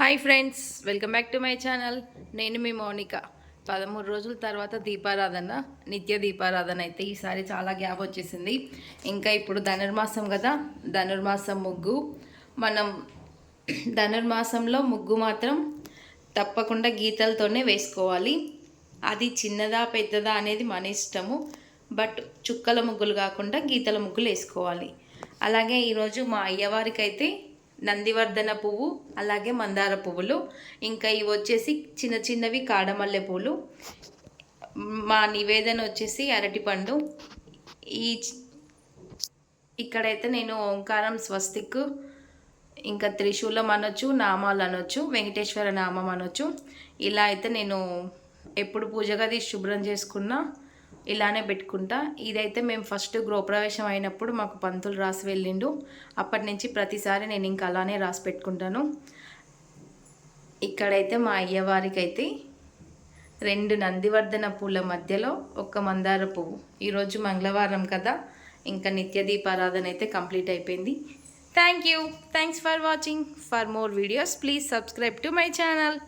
Hi friends welcome back to my channel. నేను మీ మౌనిక. పదమూడు రోజుల తర్వాత దీపారాధన నిత్య దీపారాధన అయితే ఈసారి చాలా గ్యాప్ వచ్చేసింది. ఇంకా ఇప్పుడు ధనుర్మాసం కదా ధనుర్మాసం ముగ్గు. మనం ధనుర్మాసంలో ముగ్గు మాత్రం తప్పకుండా గీతలతోనే వేసుకోవాలి. అది చిన్నదా పెద్దదా అనేది మన ఇష్టము. బట్ చుక్కల ముగ్గులు కాకుండా గీతల ముగ్గులు వేసుకోవాలి. అలాగే ఈరోజు మా అయ్యవారికి అయితే నందివర్ధన పువ్వు అలాగే మందార పువ్వులు. ఇంకా ఇవి వచ్చేసి చిన్న చిన్నవి కాడమల్లె పూలు. మా నివేదన వచ్చేసి అరటిపండు. ఈ ఇక్కడైతే నేను ఓంకారం స్వస్తిక్ ఇంకా త్రిశూలం అనొచ్చు నామాలు అనొచ్చు వెంకటేశ్వర నామం అనొచ్చు. ఇలా అయితే నేను ఎప్పుడు పూజ గది శుభ్రం చేసుకున్నా. ఇలానే పెట్టుకుంటా. ఇదైతే మేము ఫస్ట్ గృహప్రవేశం అయినప్పుడు మాకు పంతులు రాసి వెళ్ళిండు. అప్పటి నుంచి ప్రతిసారి నేను ఇంకా అలానే రాసి పెట్టుకుంటాను. ఇక్కడైతే మా అయ్యవారికి అయితే రెండు నందివర్ధన పూల మధ్యలో ఒక మందార పువ్వు. ఈరోజు మంగళవారం కదా ఇంకా నిత్య దీపారాధన అయితే కంప్లీట్ అయిపోయింది. Thank you. Thanks for watching. For more videos please subscribe to my channel.